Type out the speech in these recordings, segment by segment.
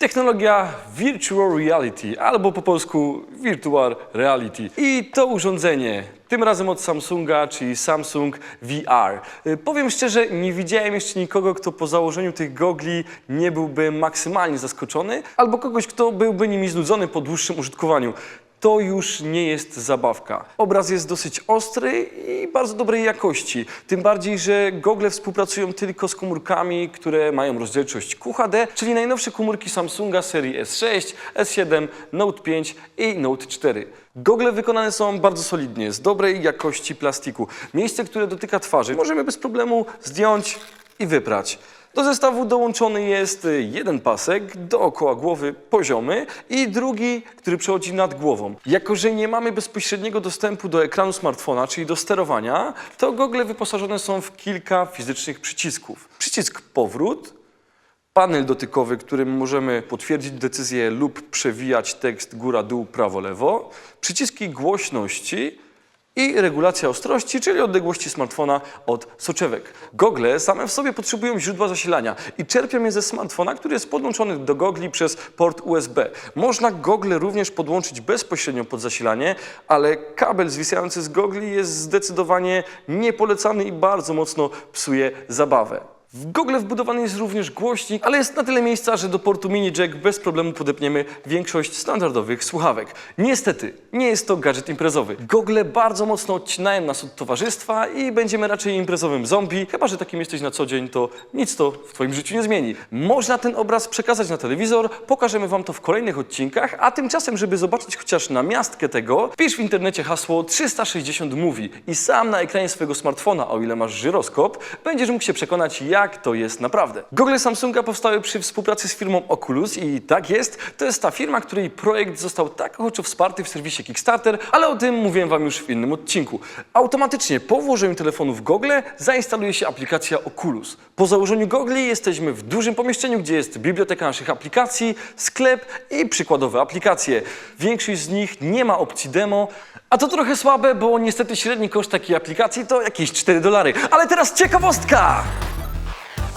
technologia Virtual Reality, albo po polsku Virtual Reality. I to urządzenie, tym razem od Samsunga, czyli Samsung VR. Y, Powiem szczerze, nie widziałem jeszcze nikogo, kto po założeniu tych gogli nie byłby maksymalnie zaskoczony, albo kogoś, kto byłby nimi znudzony po dłuższym użytkowaniu to już nie jest zabawka. Obraz jest dosyć ostry i bardzo dobrej jakości. Tym bardziej, że gogle współpracują tylko z komórkami, które mają rozdzielczość QHD, czyli najnowsze komórki Samsunga serii S6, S7, Note 5 i Note 4. Gogle wykonane są bardzo solidnie, z dobrej jakości plastiku. Miejsce, które dotyka twarzy, możemy bez problemu zdjąć i wyprać. Do zestawu dołączony jest jeden pasek dookoła głowy poziomy i drugi, który przechodzi nad głową. Jako, że nie mamy bezpośredniego dostępu do ekranu smartfona, czyli do sterowania, to gogle wyposażone są w kilka fizycznych przycisków. Przycisk powrót, panel dotykowy, którym możemy potwierdzić decyzję lub przewijać tekst góra-dół, prawo-lewo, przyciski głośności i regulacja ostrości, czyli odległości smartfona od soczewek. Gogle same w sobie potrzebują źródła zasilania i czerpią je ze smartfona, który jest podłączony do gogli przez port USB. Można gogle również podłączyć bezpośrednio pod zasilanie, ale kabel zwisający z gogli jest zdecydowanie niepolecany i bardzo mocno psuje zabawę. W gogle wbudowany jest również głośnik, ale jest na tyle miejsca, że do portu mini jack bez problemu podepniemy większość standardowych słuchawek. Niestety, nie jest to gadżet imprezowy. Gogle bardzo mocno odcinają nas od towarzystwa i będziemy raczej imprezowym zombie, chyba że takim jesteś na co dzień, to nic to w twoim życiu nie zmieni. Można ten obraz przekazać na telewizor, pokażemy wam to w kolejnych odcinkach, a tymczasem, żeby zobaczyć chociaż namiastkę tego, wpisz w internecie hasło 360 Movie i sam na ekranie swojego smartfona, o ile masz żyroskop, będziesz mógł się przekonać, jak to jest naprawdę. Gogle Samsunga powstały przy współpracy z firmą Oculus i tak jest, to jest ta firma, której projekt został tak ochoczo wsparty w serwisie Kickstarter, ale o tym mówiłem wam już w innym odcinku. Automatycznie po włożeniu telefonu w gogle zainstaluje się aplikacja Oculus. Po założeniu gogli jesteśmy w dużym pomieszczeniu, gdzie jest biblioteka naszych aplikacji, sklep i przykładowe aplikacje. Większość z nich nie ma opcji demo, a to trochę słabe, bo niestety średni koszt takiej aplikacji to jakieś 4 dolary. Ale teraz ciekawostka!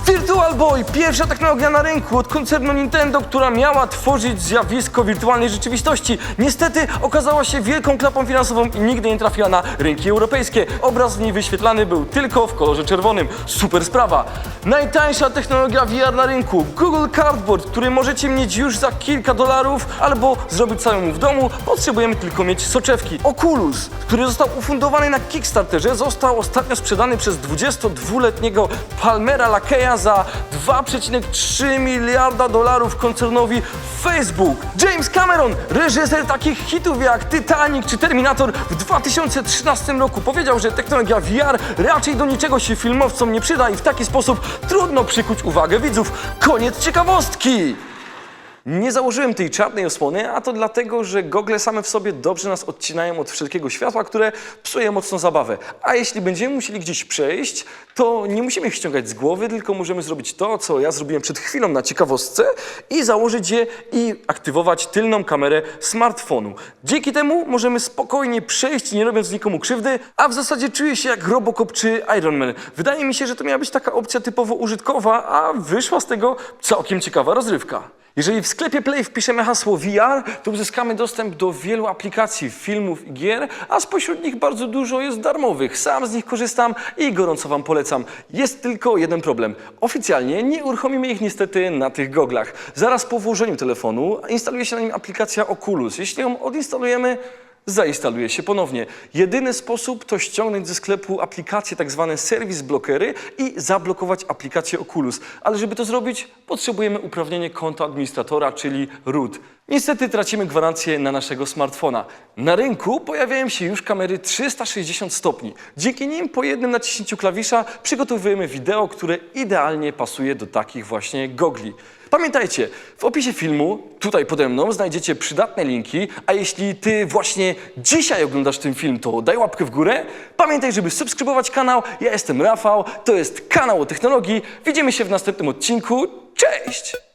Virtual Boy, pierwsza technologia na rynku od koncernu Nintendo, która miała tworzyć zjawisko wirtualnej rzeczywistości. Niestety okazała się wielką klapą finansową i nigdy nie trafiła na rynki europejskie. Obraz w niej wyświetlany był tylko w kolorze czerwonym. Super sprawa. Najtańsza technologia VR na rynku, Google Cardboard, który możecie mieć już za kilka dolarów albo zrobić samemu w domu. Potrzebujemy tylko mieć soczewki. Oculus, który został ufundowany na Kickstarterze, został ostatnio sprzedany przez 22-letniego Palmera Lakeya za 2,3 miliarda dolarów koncernowi Facebook. James Cameron, reżyser takich hitów jak Titanic czy Terminator w 2013 roku powiedział, że technologia VR raczej do niczego się filmowcom nie przyda i w taki sposób trudno przykuć uwagę widzów. Koniec ciekawostki! Nie założyłem tej czarnej osłony, a to dlatego, że gogle same w sobie dobrze nas odcinają od wszelkiego światła, które psuje mocno zabawę. A jeśli będziemy musieli gdzieś przejść, to nie musimy ich ściągać z głowy, tylko możemy zrobić to, co ja zrobiłem przed chwilą na ciekawostce i założyć je i aktywować tylną kamerę smartfonu. Dzięki temu możemy spokojnie przejść, nie robiąc nikomu krzywdy, a w zasadzie czuję się jak Robocop czy Iron Man. Wydaje mi się, że to miała być taka opcja typowo użytkowa, a wyszła z tego całkiem ciekawa rozrywka. Jeżeli w sklepie Play wpiszemy hasło VR, to uzyskamy dostęp do wielu aplikacji, filmów i gier, a spośród nich bardzo dużo jest darmowych. Sam z nich korzystam i gorąco Wam polecam. Jest tylko jeden problem. Oficjalnie nie uruchomimy ich niestety na tych goglach. Zaraz po włożeniu telefonu instaluje się na nim aplikacja Oculus. Jeśli ją odinstalujemy, zainstaluje się ponownie. Jedyny sposób to ściągnąć ze sklepu aplikacje tak zwane service blockery i zablokować aplikację Oculus. Ale żeby to zrobić, potrzebujemy uprawnienie konta administratora, czyli root. Niestety tracimy gwarancję na naszego smartfona. Na rynku pojawiają się już kamery 360 stopni. Dzięki nim po jednym naciśnięciu klawisza przygotowujemy wideo, które idealnie pasuje do takich właśnie gogli. Pamiętajcie, w opisie filmu, tutaj pode mną, znajdziecie przydatne linki, a jeśli ty właśnie dzisiaj oglądasz ten film, to daj łapkę w górę. Pamiętaj, żeby subskrybować kanał. Ja jestem Rafał, to jest kanał o technologii. Widzimy się w następnym odcinku. Cześć!